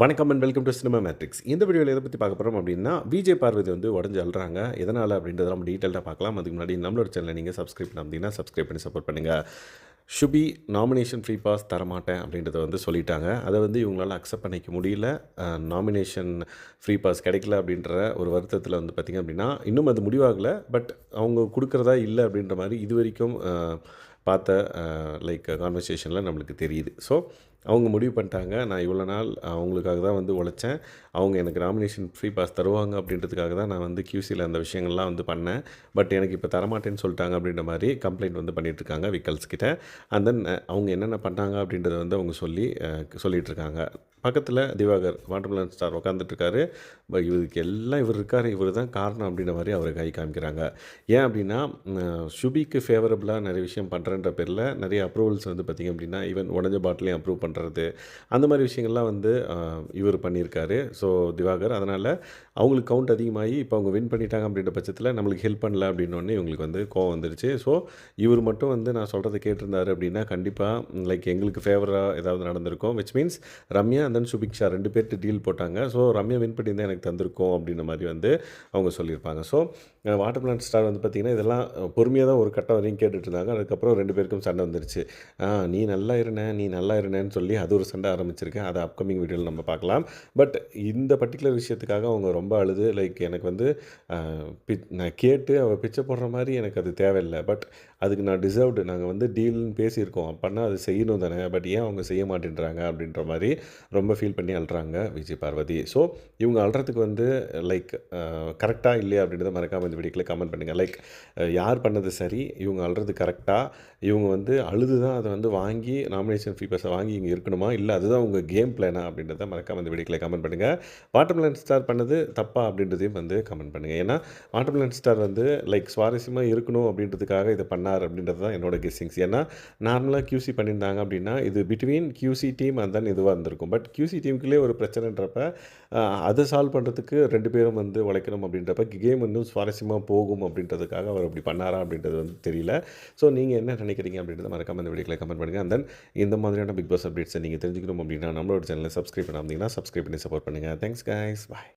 வணக்கம் and welcome to cinema Matrix இந்த வீடியோவில் எதை பற்றி பார்க்க போகிறோம் அப்படின்னா விஜய் பார்வதி வந்து உடஞ்சு அழுறாங்க. எதனால் அப்படின்றத நம்ம டீட்டெயிலாக பார்க்கலாம். அதுக்கு முன்னாடி நம்மளோட சேனலை நீங்கள் சப்ஸ்கிரைப் பண்ணாமல் சப்ஸ்கிரைப் பண்ணி சப்போர்ட் பண்ணுங்கள் ஷுபி நாமினேஷன் ஃப்ரீ பாஸ் தரமாட்டேன் அப்படின்றத வந்து சொல்லிட்டாங்க. அதை வந்து இவங்களால் அக்செப்ட் பண்ணிக்க முடியல. நாமினேஷன் ஃப்ரீ பாஸ் கிடைக்கல அப்படின்ற ஒரு வருத்தத்தில் வந்து பார்த்திங்க அப்படின்னா இன்னும் அது முடிவாகலை. பட் அவங்க கொடுக்குறதா இல்லை அப்படின்ற மாதிரி இது வரைக்கும் பார்த்த லைக் கான்வர்சேஷனில் நம்மளுக்கு தெரியுது. ஸோ அவங்க முடிவு பண்ணிட்டாங்க. நான் இவ்வளோ நாள் அவங்களுக்காக தான் வந்து உழைச்சேன். அவங்க எனக்கு நாமினேஷன் ஃப்ரீ பாஸ் தருவாங்க அப்படின்றதுக்காக தான் நான் வந்து கியூசியில் அந்த விஷயங்கள்லாம் வந்து பண்ணேன். பட் எனக்கு இப்போ தரமாட்டேன்னு சொல்லிட்டாங்க அப்படின்ற மாதிரி கம்ப்ளைண்ட் வந்து பண்ணிகிட்ருக்காங்க விக்கல்ஸ் கிட்ட. அண்ட் தென் அவங்க என்னென்ன பண்ணாங்க அப்படின்றத வந்து அவங்க சொல்லி சொல்லிகிட்ருக்காங்க இருக்காங்க. பக்கத்தில் திவாகர் வாட்டர்மெலன் ஸ்டார் உட்காந்துட்ருக்காரு பட் இவருக்கு எல்லாம் இவர் இருக்கார் இவர் தான் காரணம் அப்படின்ற மாதிரி அவரை கை காமிக்கிறாங்க. ஏன் அப்படின்னா ஷுபிக்கு ஃபேவரபுளாக நிறைய விஷயம் பண்ணுறன்ற பேரில் நிறைய அப்ரூவல்ஸ் வந்து பார்த்திங்க அப்படின்னா ஈவன் உடஞ்ச பாட்டிலையும் அப்ரூவ் பண்ணுறது அந்த மாதிரி விஷயங்கள்லாம் வந்து இவர் பண்ணியிருக்காரு. ஸோ திவாகர் அதனால் அவங்களுக்கு கவுண்ட் அதிகமாகி இப்போ அவங்க வின் பண்ணிட்டாங்க அப்படின்ற பட்சத்தில் நம்மளுக்கு ஹெல்ப் பண்ணல அப்படின்னோடனே இவங்களுக்கு வந்து கோவம் வந்துருச்சு. ஸோ இவர் மட்டும் வந்து நான் சொல்கிறத கேட்டிருந்தாரு அப்படின்னா கண்டிப்பாக லைக் எங்களுக்கு ஃபேவராக ஏதாவது நடந்திருக்கும் விச் மீன்ஸ் ரம்யா அந்த லண்டன் சுபிக்ஷா ரெண்டு பேர்ட்டு டீல் போட்டாங்க. ஸோ ரம்யா வின் பண்ணியிருந்தா எனக்கு தந்திருக்கும் அப்படின்ற மாதிரி வந்து அவங்க சொல்லியிருப்பாங்க. ஸோ வாட்டர் பிளான் ஸ்டார் வந்து பார்த்திங்கன்னா இதெல்லாம் பொறுமையாக தான் ஒரு கட்டம் வரையும் கேட்டுட்டு இருந்தாங்க அதுக்கப்புறம் ரெண்டு பேருக்கும் சண்டை வந்துருச்சு. ஆ, நீ நல்லா இருன நீ நல்லா இருனேன்னு சொல்லி அது ஒரு சண்டை ஆரம்பிச்சிருக்கேன் அதை அப்கமிங் வீடியோவில் நம்ம பார்க்கலாம். பட் இந்த பர்டிகுலர் விஷயத்துக்காக அவங்க ரொம்ப அழுது. லைக் எனக்கு வந்து பி- நான் கேட்டு அவள் பிச்சை போடுற மாதிரி எனக்கு அது தேவையில்லை. பட் அதுக்கு நான் டிசர்வ்டு நாங்கள் வந்து டீல்னு பேசியிருக்கோம். அப்படின்னா அது செய்யணும் தானே. பட் ஏன் அவங்க செய்ய மாட்டேன்றாங்க அப்படின்ற மாதிரி ரொம்ப ரொம்ப ஃபீல் பண்ணி அழுறாங்க விஜய் பார்வதி. ஸோ இவங்க அழுறதுக்கு வந்து லைக் கரெக்டாக இல்லையா அப்படின்றத மறக்காமல் இந்த வீடியோக்கில் கமெண்ட் பண்ணுங்கள் லைக் யார் பண்ணது சரி இவங்க அழுறது கரெக்டாக இவங்க வந்து அழுது தான் அதை வந்து வாங்கி நாமினேஷன் ஃபீ பர்ஸை வாங்கி இங்கே இருக்கணுமா? இல்லை அதுதான் உங்கள் கேம் பிளானா அப்படின்றத மறக்காமல் இந்த வீடியோக்கில் கமெண்ட் பண்ணுங்கள் வாட்டர் மிலன் ஸ்டார் பண்ணது தப்பா அப்படின்றதையும் வந்து கமெண்ட் பண்ணுங்கள் ஏன்னா வாட்டர் மிலன் ஸ்டார் வந்து லைக் சுவாரஸ்யமாக இருக்கணும் அப்படின்றதுக்காக இதை பண்ணார் அப்படின்றது தான் என்னோட கெஸ்ஸிங்ஸ் ஏன்னா நார்மலாக கியூசி பண்ணியிருந்தாங்க அப்படின்னா இது பிட்வீன் கியூசி டீம் அந்த then இதுவாக இருந்திருக்கும். பட் கியூசி டீமுக்குள்ளே ஒரு பிரச்சனைன்றப்ப அதை சால்வ் பண்ணுறதுக்கு ரெண்டு பேரும் வந்து உழைக்கணும் அப்படின்றப்ப கேம் இன்னும் சுவாரஸ்யமாக போகும் அப்படின்றதுக்காக அவர் அப்படி பண்ணாரா அப்படின்றது வந்து தெரியல. ஸோ நீங்கள் என்ன நினைக்கிறீங்க அப்படின்றத மறக்காமல் இந்த வீடியோவில் கமெண்ட் பண்ணுங்கள் அண்ட் தென் இந்த மாதிரியான பிக் பாஸ் அப்டேட்ஸை நீங்கள் தெரிஞ்சுக்கணும் அப்படின்னா நம்மளோட சேனலை சப்ஸ்கிரைப் பண்ணாமல் சப்ஸ்கிரைப் பண்ணி சப்போர்ட் பண்ணுங்கள் தேங்க்ஸ் கைஸ் பாய்